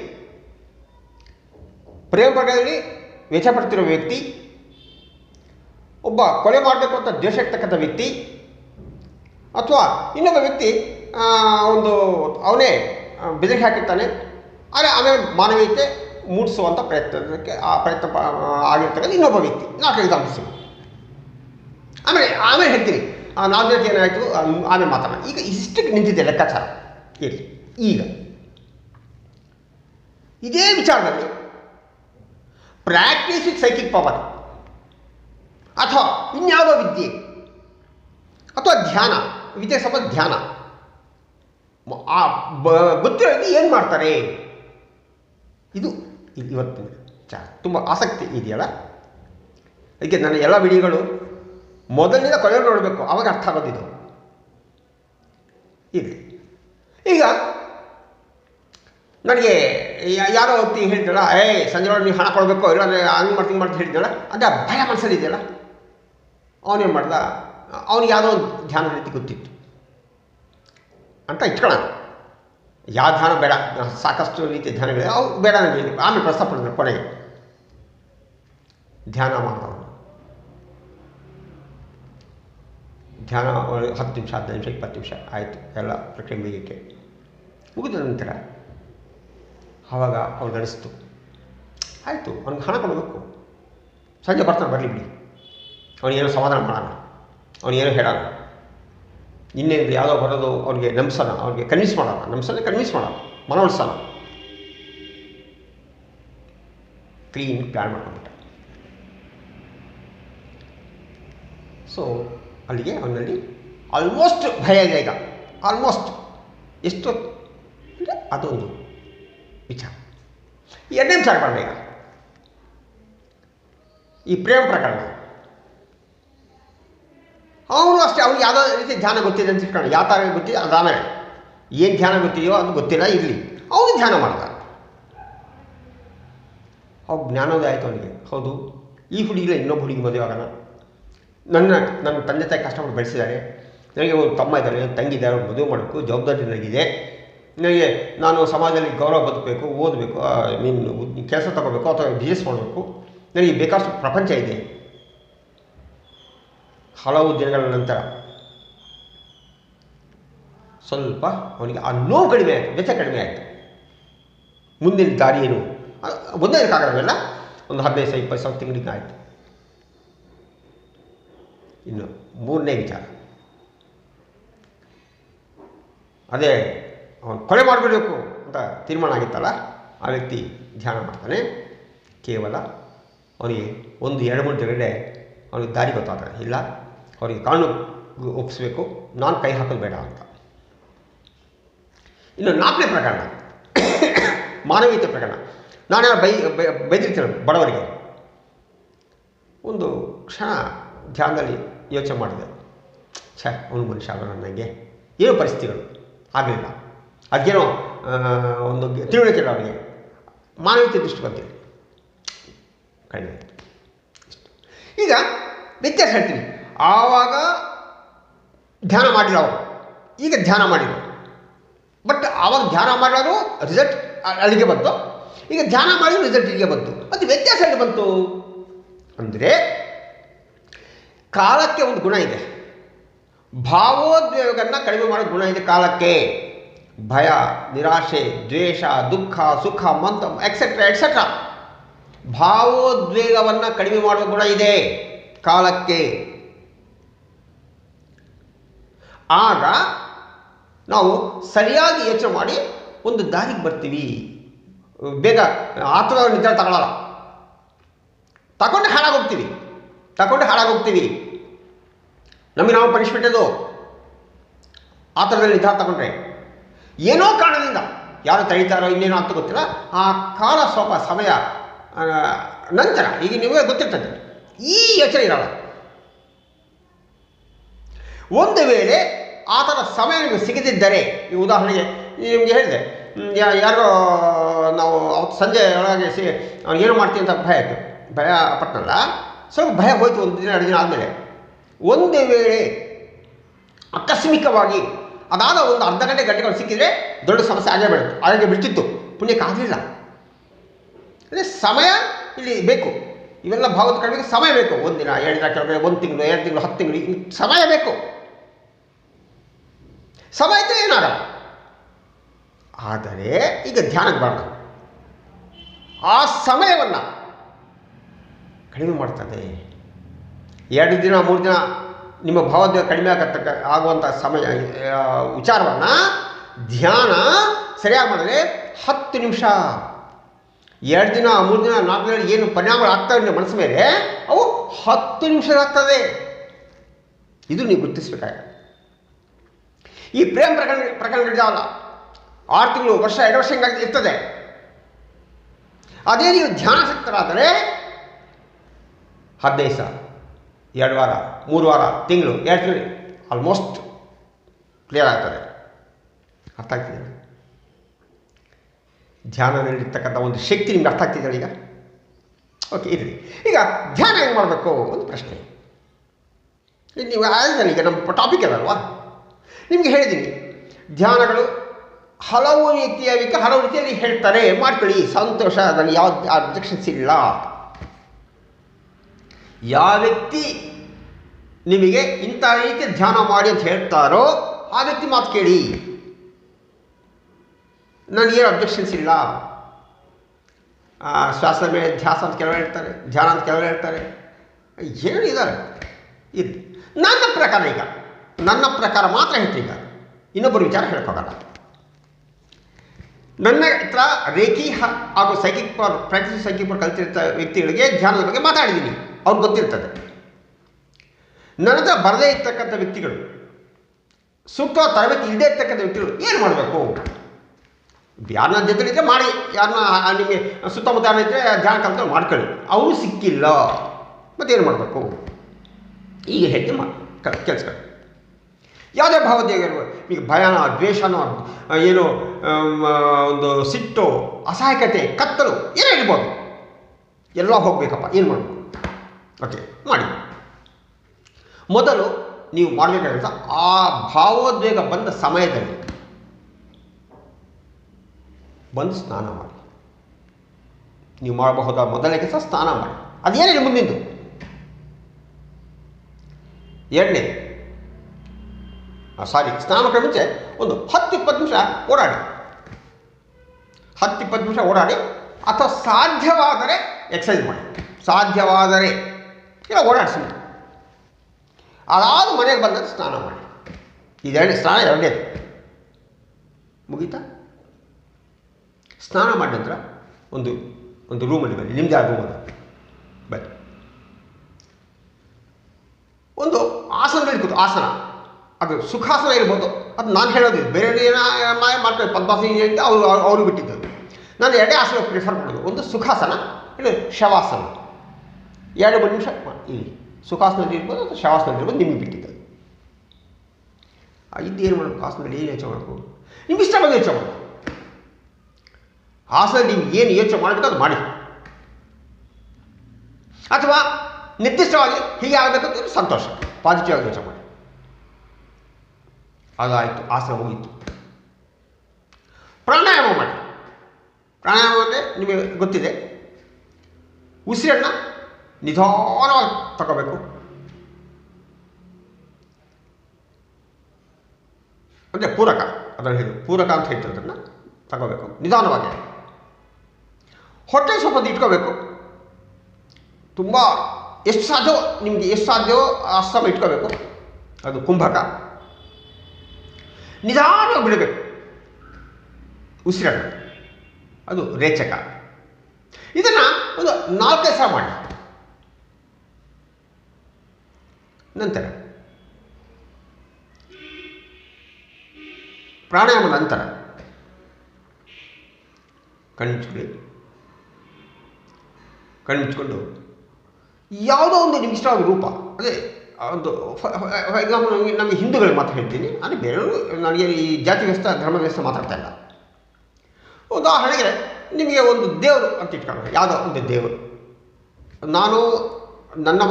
ಪ್ರೇಮ ಪ್ರಕರಣದಲ್ಲಿ ವ್ಯಥಪಡ್ತಿರೋ ವ್ಯಕ್ತಿ, ಒಬ್ಬ ಕೊಲೆ ಮಾಡಬೇಕು ಅಂತ ದ್ವೇಷ ಇರ್ತಕ್ಕಂಥ ವ್ಯಕ್ತಿ, ಅಥವಾ ಇನ್ನೊಬ್ಬ ವ್ಯಕ್ತಿ ಒಂದು, ಅವನೇ ಬೆದರಿಕೆ ಹಾಕಿರ್ತಾನೆ. ಆದರೆ ಆಮೇಲೆ ಮಾನವೀಯತೆ ಮೂಡಿಸುವಂಥ ಪ್ರಯತ್ನಕ್ಕೆ ಆ ಪ್ರಯತ್ನ ಆಗಿರ್ತಕ್ಕಂಥ ಇನ್ನೊಬ್ಬ ವ್ಯಕ್ತಿ, ನಾಲ್ಕು ಎಕ್ಸಾಂಪಲ್ಸ್. ಆಮೇಲೆ ಆಮೇಲೆ ಹೇಳ್ತೀನಿ. ಆ, ನಾಲ್ಕು ಏನಾಯಿತು? ಆಮೇಲೆ ಮಾತಾಡೋಣ. ಈಗ ಇಷ್ಟಕ್ಕೆ ನಿಂತಿದೆ ಲೆಕ್ಕಾಚಾರ. ಇರಲಿ. ಈಗ, ಇದೇ ವಿಚಾರದಲ್ಲಿ ಪ್ರಾಕ್ಟೀಸ್ ವಿತ್ ಸೈಕಿಕ್ ಪವರ್ ಅಥವಾ ಇನ್ಯಾವುದೋ ವಿದ್ಯೆ, ಅಥವಾ ಧ್ಯಾನ, ವಿದ್ಯೆ ಸಂಬಂಧ ಧ್ಯಾನ ಆ ಗೊತ್ತಿರೋದು ಏನು ಮಾಡ್ತಾರೆ? ಇದು ಇವತ್ತಿನ ವಿಚಾರ ತುಂಬ ಆಸಕ್ತಿ ಇದೆಯಲ್ಲ? ಅದಕ್ಕೆ ನನ್ನ ಎಲ್ಲ ವಿಡಿಯೋಗಳು ಮೊದಲಿನ ಕೊನೆ ನೋಡಬೇಕು, ಅವಾಗ ಅರ್ಥ ಆಗೋದಿದು ಇರಲಿ ಈಗ, ನನಗೆ ಯಾರೋ ವ್ಯಕ್ತಿ ಹೇಳ್ತಾಳ ಏಯ್ ಸಂಜೆ ಒಳಗೆ ನೀವು ಹಣ ಕೊಡಬೇಕು ಇಲ್ಲ ಹಂಗೆ ಮಾಡ್ತೀನಿ ಮಾಡ್ತೀನಿ ಹೇಳ್ತಾಳ ಅಂದರೆ ಭಯ ಮನಸ್ಸಲ್ಲಿ ಇದೆಯಲ್ಲ? ಅವನೇನು ಮಾಡ್ದ? ಅವ್ನಿಗೆ ಯಾವುದೋ ಒಂದು ಧ್ಯಾನ ರೀತಿ ಗೊತ್ತಿತ್ತು. ಅಂತ ಇಟ್ಕೊಳ್ಳೋಣ ಯಾವ ಧ್ಯಾನ ಬೇಡ, ಸಾಕಷ್ಟು ರೀತಿಯ ಧ್ಯಾನಗಳಿವೆ ಅವು ಬೇಡ ನನಗೆ. ಆಮೇಲೆ ಪ್ರಸ್ತಾಪ ಕೊನೆಗೆ. ಧ್ಯಾನ ಮಾಡ್ದವನು ಧ್ಯಾನ ಹತ್ತು ನಿಮಿಷ, ಹದಿನೈದು ನಿಮಿಷ, ಇಪ್ಪತ್ತು ನಿಮಿಷ ಆಯಿತು, ಎಲ್ಲ ಪ್ರಕ್ರಿಯೆ ಮುಗಿಯಕ್ಕೆ. ಮುಗಿದ ನಂತರ ಆವಾಗ ಅವ್ರು ನಡೆಸ್ತು. ಆಯಿತು, ಅವ್ನಿಗೆ ಹಣ ಕೊಡಬೇಕು. ಸಂಜೆ ಬರ್ತಾನೆ, ಬರಲಿ ಬಿಡಿ. ಅವನಿಗೇನೋ ಸಮಾಧಾನ ಮಾಡೋಣ ಅವನಿಗೇನೋ ಹೇಳೋಣ ಇನ್ನೇನು ಯಾವುದೋ ಬರೋದು ಅವ್ರಿಗೆ ನಂಬಿಸೋಣ ಅವ್ರಿಗೆ ಕನ್ವಿನ್ಸ್ ಮಾಡೋಣ. ನಂಬಿಸೋಣ ಕನ್ವಿನ್ಸ್ ಮಾಡೋಣ. ಮನವೊಲಿಸೋಣ ಕ್ಲೀನ್ ಪ್ಲ್ಯಾನ್ ಮಾಡ್ಕೊಂಡ್ಬಿಟ್ಟೆ ಸೊ ಅಲ್ಲಿಗೆ ಅವನಲ್ಲಿ ಆಲ್ಮೋಸ್ಟ್ ಭಯ ಇದೆ ಈಗ. ಆಲ್ಮೋಸ್ಟ್ ಎಷ್ಟು? ಅಂದರೆ ಅದೊಂದು ವಿಚಾರ. ಎರಡನೇ ಬರಲಿ ಈಗ. ಈ ಪ್ರೇಮ ಪ್ರಕರಣ. ಅವನು ಅಷ್ಟೇ, ಅವ್ನಿಗೆ ಯಾವುದೋ ರೀತಿ ಧ್ಯಾನ ಗೊತ್ತಿದೆ ಅಂತ ಇಟ್ಕೊಂಡು ಯಾವ ಥರ ಗೊತ್ತಿದೆ ಅದಾಮೇಲೆ ಏನು ಧ್ಯಾನ ಗೊತ್ತಿದೆಯೋ ಅದು ಗೊತ್ತಿಲ್ಲ ಇರಲಿ ಅವನು ಧ್ಯಾನ ಮಾಡ್ದ. ಅವಾಗ ಜ್ಞಾನೋದಯ ಆಯಿತು ಅವನಿಗೆ. ಹೌದು. ಈ ಹುಡುಗಿಲ್ಲ, ಇನ್ನೊಬ್ಬ ಹುಡುಗಿ ಮದುವೆ ಆಗೋಣ. ನನ್ನ ನನ್ನ ತಂದೆ ತಾಯಿ ಕಷ್ಟಪಟ್ಟು ಬೆಳೆಸಿದ್ದಾರೆ. ನನಗೆ ಒಂದು ತಮ್ಮ ಇದ್ದಾರೆ, ಒಂದು ತಂಗಿ ಇದ್ದಾರೆ, ಅವ್ರು ಮದುವೆ ಮಾಡಬೇಕು, ಜವಾಬ್ದಾರಿ ನನಗಿದೆ. ನನಗೆ ನಾನು ಸಮಾಜದಲ್ಲಿ ಗೌರವ ಬದುಕಬೇಕು, ಓದಬೇಕು ಮೀನು ಕೆಲಸ ತಗೋಬೇಕು, ಅಥವಾ ಬಿಸ್ನೆಸ್ ಮಾಡಬೇಕು. ನನಗೆ ಬೇಕಾದಷ್ಟು ಪ್ರಪಂಚ ಇದೆ. ಹಲವು ದಿನಗಳ ನಂತರ ಸ್ವಲ್ಪ ಅವನಿಗೆ ಆ ನೋವು ಕಡಿಮೆ ಆಯಿತು, ವ್ಯಥೆ ಕಡಿಮೆ ಆಯಿತು. ಮುಂದಿನ ದಾರಿ ಏನು? ಒಂದೇ ದಿನಕ್ಕಾಗಲ್ಲ ಒಂದು ಹದಿನೈದು ಸಾವಿರ, ಇಪ್ಪತ್ತು ಸಾವಿರ ತಿಂಗಳಿಗೆ ಆಯಿತು. ಇನ್ನು ಮೂರನೇ ವಿಚಾರ. ಅದೇ, ಅವನು ಕೊಲೆ ಮಾಡಿಬಿಡಬೇಕು ಅಂತ ತೀರ್ಮಾನ ಆಗಿತ್ತಲ್ಲ, ಆ ವ್ಯಕ್ತಿ ಧ್ಯಾನ ಮಾಡ್ತಾನೆ. ಕೇವಲ ಅವನಿಗೆ ಒಂದು, ಎರಡು, ಮೂರು ದಿನಗಳೇ ಅವನಿಗೆ ದಾರಿ ಗೊತ್ತಾಗ್ತದೆ ಇಲ್ಲ ಅವರಿಗೆ ಕಾನೂನು ಒಪ್ಪಿಸ್ಬೇಕು ನಾನು ಕೈ ಹಾಕೋದು ಬೇಡ ಅಂತ. ಇನ್ನು ನಾಲ್ಕನೇ ಪ್ರಕರಣ, ಮಾನವೀಯತೆ ಪ್ರಕರಣ. ನಾನೇ ಬೈ ಬೈದಿರ್ತೀನಿ ಬಡವರಿಗೆ. ಒಂದು ಕ್ಷಣ ಧ್ಯಾನದಲ್ಲಿ ಯೋಚನೆ ಮಾಡಿದೆ. ಛೇ, ಅವನು ಮನುಷ್ಯ ಆಗೋಣ ನನಗೆ? ಏನೋ ಪರಿಸ್ಥಿತಿಗಳು? ಆಗಲಿಲ್ಲ. ಅದಕ್ಕೇನೋ ಒಂದು ತಿಳುವಳಿಕೆ ಇಲ್ಲ ಅವನಿಗೆ? ಮಾನವೀಯತೆ ದೃಷ್ಟಿ ಬಂತೀವಿ ಕಡಿಮೆ ಈಗ, ವ್ಯತ್ಯಾಸ ಹೇಳ್ತೀನಿ. ಆವಾಗ ಧ್ಯಾನ ಮಾಡಿಲ್ಲ ಈಗ ಧ್ಯಾನ ಮಾಡಿದ್ರು ಬಟ್ ಆವಾಗ ಧ್ಯಾನ ಮಾಡೋರು ರಿಸಲ್ಟ್ ಅಲ್ಲಿಗೆ ಬಂತು. ಈಗ ಧ್ಯಾನ ಮಾಡಿದ್ರು ರಿಸಲ್ಟ್ ಇಲ್ಲಿಗೆ ಬಂತು. ಅದು ವ್ಯತ್ಯಾಸ ಎಲ್ಲಿ ಬಂತು? ಅಂದರೆ ಕಾಲಕ್ಕೆ ಒಂದು ಗುಣ ಇದೆ. ಭಾವೋದ್ವೇಗವನ್ನು ಕಡಿಮೆ ಮಾಡೋ ಗುಣ ಇದೆ ಕಾಲಕ್ಕೆ. ಭಯ, ನಿರಾಶೆ, ದ್ವೇಷ, ದುಃಖ, ಸುಖ, ಮಂತ ಎಕ್ಸೆಟ್ರಾ ಎಕ್ಸೆಟ್ರಾ ಭಾವೋದ್ವೇಗವನ್ನು ಕಡಿಮೆ ಮಾಡುವ ಗುಣ ಇದೆ ಕಾಲಕ್ಕೆ. ಆಗ ನಾವು ಸರಿಯಾಗಿ ಯೋಚನೆ ಮಾಡಿ ಒಂದು ದಾರಿಗೆ ಬರ್ತೀವಿ. ಬೇಗ ಆತುರ ನಿದ್ರೆ ತಗೊಳ್ಳಲ್ಲ. ತಗೊಂಡು ಹಾಳಾಗೋಗ್ತೀವಿ. ತಗೊಂಡು ಹಾಳಾಗೋಗ್ತೀವಿ. ನಮಗೆ ನಾವು ಪನಿಷ್ಮೆಂಟ್ ಅದು. ಆ ಥರದಲ್ಲಿ ನಿರ್ಧಾರ ತಗೊಂಡ್ರೆ. ಏನೋ ಕಾರಣದಿಂದ. ಯಾರು ತಳಿತಾರೋ ಇನ್ನೇನೋ ಅಂತ ಗೊತ್ತಿಲ್ಲ. ಆ ಕಾಲ ಸ್ವಲ್ಪ ಸಮಯ ನಂತರ, ಈಗ ನಿಮಗೆ ಗೊತ್ತಿರ್ತದೆ. ಈ ಯೋಚನೆ ಇರಲ್ಲ. ಒಂದು ವೇಳೆ ಆ ಸಮಯ ನಿಮಗೆ ಸಿಗದಿದ್ದರೆ, ಈ ಉದಾಹರಣೆಗೆ ನಿಮಗೆ ಹೇಳಿದೆ ಯಾರೋ ನಾವು ಅವತ್ತು ಸಂಜೆ ಒಳಗೆ ಸಿ, ಅವ್ನು ಏನು ಮಾಡ್ತೀನಿ ಅಂತ ಭಯ ಆಯಿತು. ಭಯ ಪಟ್ಟನಲ್ಲ? ಸ್ವಲ್ಪ ಭಯ ಹೋಯ್ತು, ಒಂದು ದಿನ, ಎರಡು ದಿನ ಆದಮೇಲೆ. ಒಂದು ವೇಳೆ ಆಕಸ್ಮಿಕವಾಗಿ ಅದಾದ ಒಂದು ಅರ್ಧ ಗಂಟೆ ಗಂಟೆಗಳು ಸಿಕ್ಕಿದ್ರೆ ದೊಡ್ಡ ಸಮಸ್ಯೆ ಆಗೇ ಬಿಡುತ್ತೆ. ಹಾಗೆ ಬಿಡ್ತಿತ್ತು. ಪುಣ್ಯಕ್ಕೆ ಆಗಲಿಲ್ಲ. ಅಂದರೆ ಸಮಯ ಇಲ್ಲಿ ಬೇಕು. ಇವೆಲ್ಲ ಭಾವದ ಕಡೆಗೆ ಸಮಯ ಬೇಕು. ಒಂದಿನ, ಎರಡು ದಿನ ಕೆಳಗಡೆ ಒಂದು ತಿಂಗಳು, ಎರಡು ತಿಂಗಳು, ಹತ್ತು ತಿಂಗಳು ಸಮಯ ಬೇಕು. ಸಮಯ ಇದ್ದರೆ ಏನಾಗಲ್ಲ ಆದರೆ ಈಗ ಧ್ಯಾನಕ್ಕೆ ಬರೋಣ. ಆ ಸಮಯವನ್ನು ಕಡಿಮೆ ಮಾಡ್ತದೆ. ಎರಡು ದಿನ, ಮೂರು ದಿನ ನಿಮ್ಮ ಭಾವೋದ್ವೇಗ ಕಡಿಮೆ ಆಗತಕ್ಕ ಆಗುವಂಥ ಸಮಯ ವಿಚಾರವನ್ನು ಧ್ಯಾನ ಸರಿಯಾಗಿ ಮಾಡಿದ್ರೆ ಹತ್ತು ನಿಮಿಷ. ಎರಡು ದಿನ, ಮೂರು ದಿನ, ನಾಲ್ಕು ದಿನ ಏನು ಪರಿಣಾಮಗಳು ಆಗ್ತವೆ ನಿಮ್ಮ ಮನಸ್ಸು ಮೇಲೆ ಅವು ಹತ್ತು ನಿಮಿಷ ಆಗ್ತದೆ ಇದು ನೀವು ಗುರುತಿಸ್ಬೇಕಾಗಿದೆ. ಈ ಪ್ರೇಮ ಪ್ರಕರಣ ಪ್ರಕರಣಗಳಿದಾವಲ್ಲ ಆರು ತಿಂಗಳು, ವರ್ಷ, ಎರಡು ವರ್ಷ ಹಿಂಗಾಗಿ ಇರ್ತದೆ. ಅದೇ ನೀವು ಧ್ಯಾನಾಸಕ್ತರಾದರೆ ಹದಿನೈದು ಸಾವಿರ ಎರಡು ವಾರ, ಮೂರು ವಾರ, ತಿಂಗಳು, ಎರಡು ತಿಂಗಳು ಆಲ್ಮೋಸ್ಟ್ ಕ್ಲಿಯರ್ ಆಗ್ತದೆ. ಅರ್ಥ ಆಗ್ತಿದೆ ಧ್ಯಾನದಲ್ಲಿರ್ತಕ್ಕಂಥ ಒಂದು ಶಕ್ತಿ ನಿಮ್ಗೆ ಅರ್ಥ ಆಗ್ತಿದೆ ಈಗ? ಓಕೆ ಇರಲಿ. ಈಗ ಧ್ಯಾನ ಹೆಂಗೆ ಮಾಡಬೇಕು? ಒಂದು ಪ್ರಶ್ನೆ. ನೀವು ಈಗ ನಮ್ಮ ಟಾಪಿಕ್ ಅದಲ್ವಾ ನಿಮಗೆ ಹೇಳಿದ್ದೀನಿ. ಧ್ಯಾನಗಳು ಹಲವು ರೀತಿಯ ಹಲವು ರೀತಿಯಲ್ಲಿ ಹೇಳ್ತಾರೆ. ಮಾಡ್ಕೊಳ್ಳಿ. ಸಂತೋಷ ಅದರಲ್ಲಿ ಯಾವ ಅಬ್ಜೆಕ್ಷನ್ಸ್ ಇಲ್ಲ. ಯಾವ ವ್ಯಕ್ತಿ ನಿಮಗೆ ಇಂಥ ರೀತಿ ಧ್ಯಾನ ಮಾಡಿ ಅಂತ ಹೇಳ್ತಾರೋ ಆ ವ್ಯಕ್ತಿ ಮಾತು ಕೇಳಿ. ನನಗೇನು ಅಬ್ಜೆಕ್ಷನ್ಸ್ ಇಲ್ಲ. ಆ, ಶ್ವಾಸದ ಮೇಲೆ ಧ್ಯಾಸ ಅಂತ ಕೆಲವರು ಹೇಳ್ತಾರೆ. ಧ್ಯಾನ ಅಂತ ಕೆಲವರು ಹೇಳ್ತಾರೆ. ಹೇಳಿದ್ದಾರೆ ಇದು ನನ್ನ ಪ್ರಕಾರ ಈಗ. ನನ್ನ ಪ್ರಕಾರ ಮಾತ್ರ ಹೇಳ್ತೀನಿ ಇನ್ನೊಬ್ಬರು ವಿಚಾರ ಹೇಳ್ಕೋಗಲ್ಲ ನನ್ನ ಹತ್ರ ರೇಖಿ ಹಾಗೂ psychic power practice psychic power ಕಲ್ತಿರ್ತ ವ್ಯಕ್ತಿಗಳಿಗೆ ಧ್ಯಾನದ ಬಗ್ಗೆ ಮಾತಾಡಿದ್ದೀನಿ. ಅವ್ರಿಗೆ ಗೊತ್ತಿರ್ತದೆ. ನನ್ನ ಬರದೇ ಇರ್ತಕ್ಕಂಥ ವ್ಯಕ್ತಿಗಳು ಸೂಕ್ತ ತರಬೇತಿ ಇಲ್ಲದೇ ಇರ್ತಕ್ಕಂಥ ವ್ಯಕ್ತಿಗಳು ಏನು ಮಾಡಬೇಕು? ಯಾರನ್ನ ಜೊತೆಲಿದ್ರೆ ಮಾಡಿ, ಯಾರನ್ನ ನಿಮಗೆ ಸುತ್ತಮುತ್ತ ಇದ್ದರೆ ಧ್ಯಾನ ಕಲಿತ ಮಾಡ್ಕೊಳ್ಳಿ. ಅವರು ಸಿಕ್ಕಿಲ್ಲ. ಮತ್ತೇನು ಮಾಡಬೇಕು? ಈಗ ಹೆಚ್ಚು ಮಾಡಿ ಕೆಲಸಗಳು ಯಾವುದೇ ಇರ್ಬೋದು. ಈಗ ಭಯನೋ ದ್ವೇಷನೋ ಏನು ಒಂದು ಸಿಟ್ಟು, ಅಸಹಾಯಕತೆ, ಕತ್ತಲು, ಏನೇ ಇರ್ಬೋದು. ಎಲ್ಲ ಹೋಗಬೇಕಪ್ಪ. ಏನು ಮಾಡಬೇಕು? ಓಕೆ, ಮಾಡಿ. ಮೊದಲು ನೀವು ಮಾಡಬೇಕಾಗಿರೋ ಆ ಭಾವೋದ್ವೇಗ ಬಂದ ಸಮಯದಲ್ಲಿ ಬಂದು ಸ್ನಾನ ಮಾಡಿ. ನೀವು ಮಾಡಬಹುದಾದ ಮೊದಲನೇ ಕೆಲಸ ಸ್ನಾನ ಮಾಡಿ. ಅದೇನೇ ಮುಂದಿಂದು? ಎರಡನೇ ಸಾರಿ. ಸ್ನಾನ ಮಾಡೋಕೆ ಮುಂಚೆ ಒಂದು ಹತ್ತು ಇಪ್ಪತ್ತು ನಿಮಿಷ ಓಡಾಡಿ. ಹತ್ತು ಇಪ್ಪತ್ತು ನಿಮಿಷ ಓಡಾಡಿ. ಅಥವಾ ಸಾಧ್ಯವಾದರೆ ಎಕ್ಸಸೈಸ್ ಮಾಡಿ. ಸಾಧ್ಯವಾದರೆ. ಇಲ್ಲ ಓಡಾಡಿಸಿ ಅದಾದ ಮನೆಗೆ ಬಂದಾಗ ಸ್ನಾನ ಮಾಡಿ. ಇದೆರಡು, ಸ್ನಾನ ಎರಡನೇದು ಮುಗೀತಾ? ಸ್ನಾನ ಮಾಡಿದ ನಂತರ ಒಂದು ಒಂದು ರೂಮಲ್ಲಿ ಬನ್ನಿ. ನಿಮ್ಮದೇ ಆ ರೂಮಲ್ಲಿ ಬನ್ನಿ. ಒಂದು ಆಸನದಲ್ಲಿ ಕೂತು, ಆಸನ. ಅದು ಸುಖಾಸನ ಇರ್ಬೋದು. ಅದು ನಾನು ಹೇಳೋದು ಬೇರೆ ಮಾಯ ಮಾಡ್ತಾರೆ ಪದ್ಮಾಸನ ಅಂತ ಅವರು ಅವರು ಬಿಟ್ಟಿದ್ದು ನಾನು ಎರಡೇ ಆಸನ ಪ್ರಿಫರ್ ಮಾಡೋದು. ಒಂದು ಸುಖಾಸನ ಇಲ್ಲ ಶವಾಸನ. ಎರಡು ಮೂರು ನಿಮಿಷ ಇಲ್ಲಿ. ಸುಖಾಸನದಲ್ಲಿ ಇರ್ಬೋದು ಅಥವಾ ಶವಾಸನದಲ್ಲಿ ಇರ್ಬೋದು. ನಿಮಗೆ ಬಿಟ್ಟಿದ್ದು ಇದು ಏನು ಮಾಡಬೇಕು ಆಸನದಲ್ಲಿ ಏನು ಯೋಚನೆ ಮಾಡಬೇಕು? ನಿಮ್ಗೆ ಇಷ್ಟ ಬಂದು ಯೋಚನೆ ಮಾಡಬೇಕು. ಆಸನದಲ್ಲಿ ನೀವು ಏನು ಯೋಚನೆ ಮಾಡಬೇಕು ಅದು ಮಾಡಿ. ಅಥವಾ ನಿರ್ದಿಷ್ಟವಾಗಿ ಹೀಗೆ ಆಗಬೇಕು ಅಂತ ಸಂತೋಷ ಪಾಸಿಟಿವ್ ಆಗಿ ಯೋಚನೆ ಮಾಡಿ. ಅದಾಯಿತು ಆಸನ ಮುಗೀತು ಪ್ರಾಣಾಯಾಮ ಮಾಡಿ ಪ್ರಾಣಾಯಾಮ ಅಂದರೆ ನಿಮಗೆ ಗೊತ್ತಿದೆ ಉಸಿರನ್ನು ನಿಧಾನವಾಗಿ ತಗೋಬೇಕು ಅಂದರೆ ಪೂರಕ ಅದನ್ನು ಹೇಳಿ ಪೂರಕ ಅಂತ ಹೇಳ್ತಾರೆ ಅದನ್ನು ತಗೋಬೇಕು ನಿಧಾನವಾಗಿ ಹೊಟ್ಟೆ ಸ್ವಲ್ಪ ಹೊತ್ತು ಇಟ್ಕೋಬೇಕು ತುಂಬ ಎಷ್ಟು ಸಾಧ್ಯವೋ ನಿಮಗೆ ಎಷ್ಟು ಸಾಧ್ಯವೋ ಅಷ್ಟು ಸಮಯ ಇಟ್ಕೋಬೇಕು ಅದು ಕುಂಭಕ ನಿಧಾನವಾಗಿ ಬಿಡಬೇಕು. ಉಸಿರಾಡ ಅದು ರೇಚಕ. ಇದನ್ನು ಒಂದು ನಾಲ್ಕೈದು ಸಹ ಮಾಡಿ. ನಂತರ. ಪ್ರಾಣಾಯಾಮ ನಂತರ. ಕಣ್ಮುಚ್ಕೊಳ್ಳಿ. ಕಣ್ಮುಚ್ಕೊಂಡು ಯಾವುದೋ ಒಂದು ನಿಮಗೆ ಇಷ್ಟವಾದ ರೂಪ. ಅದೇ ಒಂದು ಫಾರ್ ಎಕ್ಸಾಂಪಲ್ ನಮಗೆ ನಮಗೆ ಹಿಂದೂಗಳು ಮಾತ್ರ ಹೇಳ್ತೀನಿ. ಅಂದರೆ ಬೇರೆಯವರು, ನನಗೆ ಈ ಜಾತಿ ವ್ಯವಸ್ಥೆ ಧರ್ಮ ವ್ಯವಸ್ಥೆ ಮಾತಾಡ್ತಾ ಇಲ್ಲ. ಉದಾಹರಣೆಗೆ, ನಿಮಗೆ ಒಂದು ದೇವರು ಅಂತ ಇಟ್ಕೊಳ್ಳೋಣ ಯಾವುದೋ ಒಂದು ದೇವರು. ನಾನು ನನ್ನ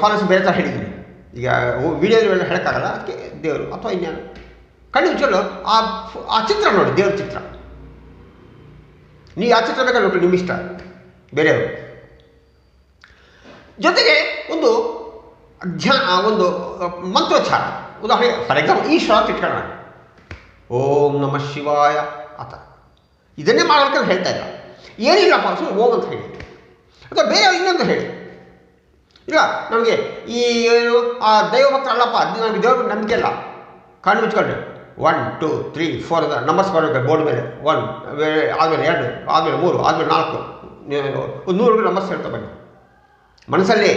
ಫಾಲೋಸ್ ಬೇರೆ ಥರ ಹೇಳಿದ್ದೀನಿ. ಈಗ ವಿಡಿಯೋದಲ್ಲಿ ಹೇಳೋಕ್ಕಾಗಲ್ಲ. ಅದಕ್ಕೆ ದೇವರು ಅಥವಾ ಇನ್ಯಾರು. ಕಣ್ಣು ಆ ಆ ಚಿತ್ರ ನೋಡಿ, ದೇವ್ರ ಚಿತ್ರ. ನೀವು ಆ ಚಿತ್ರ ಬೇಕಾದ್ರೆ ನೋಡಿ ನಿಮ್ಮ ಇಷ್ಟ. ಬೇರೆಯವರು. ಜೊತೆಗೆ ಒಂದು ಧ್ಯಾನ, ಒಂದು ಮಂತ್ರೋಚ್ಚಾರ. ಉದಾಹರಣೆ ಫಾರ್ ಎಕ್ಸಾಂಪಲ್ ಈ ಅಂತ ಇಟ್ಕೊಳ್ಳೋಣ ಓಂ ನಮ ಶಿವಾಯ, ಆತ. ಇದನ್ನೇ ಮಾಡೋಕೆ ಹೇಳ್ತಾ ಇಲ್ಲ ಏನಿಲ್ಲಪ್ಪ ಸುಮ್ಮನೆ ಓಂ ಅಂತ ಹೇಳಿ. ಅಥವಾ ಬೇರೆ ಇನ್ನೊಂದು ಹೇಳಿ. ಇಲ್ಲ, ನಮಗೆ ಈ ಏನು, ಆ ದೈವ ಭಕ್ತ ಅಲ್ಲಪ್ಪ ನಮಗೆ ದೇವ್ರ ನಂಬಿಕೆ ಇಲ್ಲ. ಕಣ್ಣು ಮುಚ್ಕೊಂಡ್ರೆ one two three four numbers ಬರಬೇಕು ಬೋರ್ಡ್ ಮೇಲೆ. ಒನ್ ಆದಮೇಲೆ ಎರಡು ಆದಮೇಲೆ ಮೂರು ಆದಮೇಲೆ ನಾಲ್ಕು. ನೂರು ನಂಬರ್ಸ್ ಹೇಳ್ತಾ ಬನ್ನಿ. ಮನಸ್ಸಲ್ಲಿ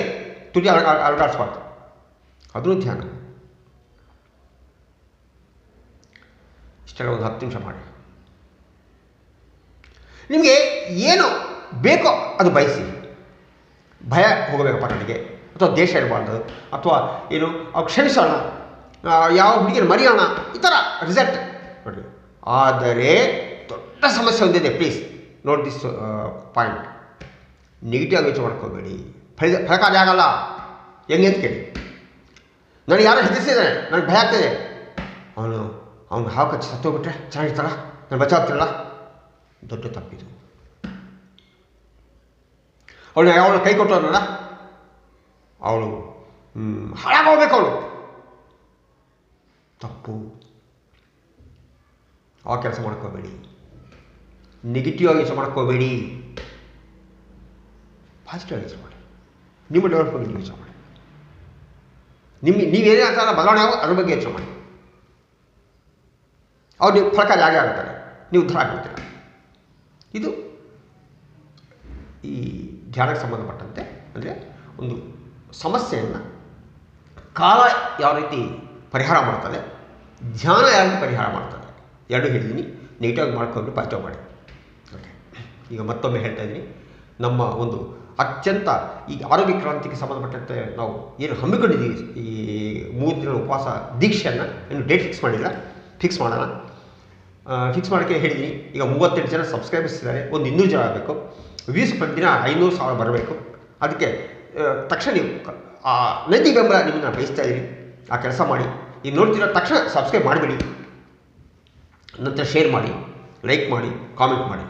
ತುಟಿ ಅಲಗ ಅಲಗಾಡಿಸ್ಬಾರ್ದು ಅದೂ ಧ್ಯಾನ. ಇಷ್ಟೆಲ್ಲ ಒಂದು ಹತ್ತು ನಿಮಿಷ ಮಾಡಿ. ನಿಮಗೆ ಏನು ಬೇಕೋ ಅದು ಬಯಸಿ. ಭಯ ಹೋಗಬೇಕಪ್ಪ ನನಗೆ. ಅಥವಾ ದೇಶ ಇರಬಾರ್ದು. ಅಥವಾ ಏನು, ಅವು ಕ್ಷಮಿಸೋಣ. ಯಾವ ಹುಡುಗಿನ ಮರೆಯೋಣ. ಈ ಥರ ರಿಸಲ್ಟ್. ನೋಡಿ. ಆದರೆ ದೊಡ್ಡ ಸಮಸ್ಯೆ ಒಂದಿದೆ, please. Note this point. Negative ಆಗಿ ಯೋಚನೆ ಮಾಡ್ಕೋಬೇಡಿ. ಫಲ, ಫಲಕಾರಿ ಆಗಲ್ಲ. ಹೆಂಗೆ ಅಂತ ಕೇಳಿ. ನನಗೆ ಯಾರೋ ಹೆದರಿಸಿದ್ದಾನೆ ನನಗೆ ಭಯ ಆಗ್ತದೆ ಅವನು ಅವನು ಹಾವು ಕಚ್ಚಿ ಸತ್ತೋಗ್ಬಿಟ್ರೆ ಚೆನ್ನಾಗಿರ್ತಾರ? ನಾನು ಬಚಾಗ್ತಿರಲ್ಲ ದೊಡ್ಡ ತಪ್ಪಿದು. ಅವಳು ಅವಳು ಕೈ ಕೊಟ್ಟವನಲ್ಲ ಅವಳು ಹಾಳಾಗೋಗ್ಬೇಕು ಅವಳು. ತಪ್ಪು. ಆ ಕೆಲಸ ಮಾಡ್ಕೋಬೇಡಿ. ನೆಗೆಟಿವ್ ಆಗಿ ಯೋಚನೆ ಮಾಡ್ಕೋಬೇಡಿ. ಪಾಸಿಟಿವ್ ಯೋಚನೆ ಮಾಡಿ. ನಿಮ್ಮ ಡೆವಲಪ್ಮೆಂಟ್ ಯೋಚನೆ ಮಾಡಿ. ನಿಮ್ಮ, ನೀವೇನೇ ಅಂತ ಬದಲಾವಣೆ ಆಗೋ ಅದ್ರ ಬಗ್ಗೆ ಯೋಚನೆ ಮಾಡಿ. ಅವ್ರು ನೀವು ಫಲಕಾರಿ ಆಗೇ ಆಗುತ್ತಾರೆ ನೀವು ಉದ್ಧಾರ ಆಗ್ಬಿಡ್ತೀರ ಇದು ಈ ಧ್ಯಾನಕ್ಕೆ ಸಂಬಂಧಪಟ್ಟಂತೆ ಅಂದರೆ ಒಂದು ಸಮಸ್ಯೆಯನ್ನು ಕಾಲ ಯಾವ ರೀತಿ ಪರಿಹಾರ ಮಾಡ್ತದೆ, ಧ್ಯಾನ ಯಾವ ರೀತಿ ಪರಿಹಾರ ಮಾಡ್ತದೆ, ಎರಡು ಹೇಳಿದ್ದೀನಿ ನೀಟಾಗಿ ಮಾಡ್ಕೊಂಡು ಪಾಸಿಟಿವ್ ಮಾಡಿ. ಓಕೆ ಈಗ ಮತ್ತೊಮ್ಮೆ ಹೇಳ್ತಾ ಇದ್ದೀನಿ. ನಮ್ಮ ಒಂದು ಅತ್ಯಂತ ಈ ಆರೋಗ್ಯ ಕ್ರಾಂತಿಗೆ ಸಂಬಂಧಪಟ್ಟಂತೆ ನಾವು ಏನು ಹಮ್ಮಿಕೊಂಡಿದ್ದೀವಿ. ಈ ಮೂರು ದಿನ ಉಪವಾಸ ದೀಕ್ಷೆಯನ್ನು ಇನ್ನು ಡೇಟ್ ಫಿಕ್ಸ್ ಮಾಡಿಲ್ಲ. ಫಿಕ್ಸ್ ಮಾಡೋಣ. ಫಿಕ್ಸ್ ಮಾಡೋಕ್ಕೆ ಹೇಳಿದ್ದೀನಿ ಈಗ ಮೂವತ್ತೆಂಟು ಜನ ಸಬ್ಸ್ಕ್ರೈಬರ್ಸ್ ಇದ್ದಾರೆ. ಒಂದು ಇನ್ನೂರು ಜನ ಆಗಬೇಕು. ವ್ಯೂಸ್ ಪ್ರತಿದಿನ ಐನೂರು ಸಾವಿರ ಬರಬೇಕು. ಅದಕ್ಕೆ ತಕ್ಷಣ ನೀವು ಆ, ನೈತಿಕ ಬೆಂಬಲ ನಿಮ್ಮನ್ನು ಬಯಸ್ತಾ ಇದ್ದೀನಿ ಆ ಕೆಲಸ ಮಾಡಿ. ಈಗ ನೋಡ್ತಿರೋ ತಕ್ಷಣ ಸಬ್ಸ್ಕ್ರೈಬ್ ಮಾಡಿಬಿಡಿ. ನಂತರ ಶೇರ್ ಮಾಡಿ. ಲೈಕ್ ಮಾಡಿ. ಕಾಮೆಂಟ್ ಮಾಡಿ.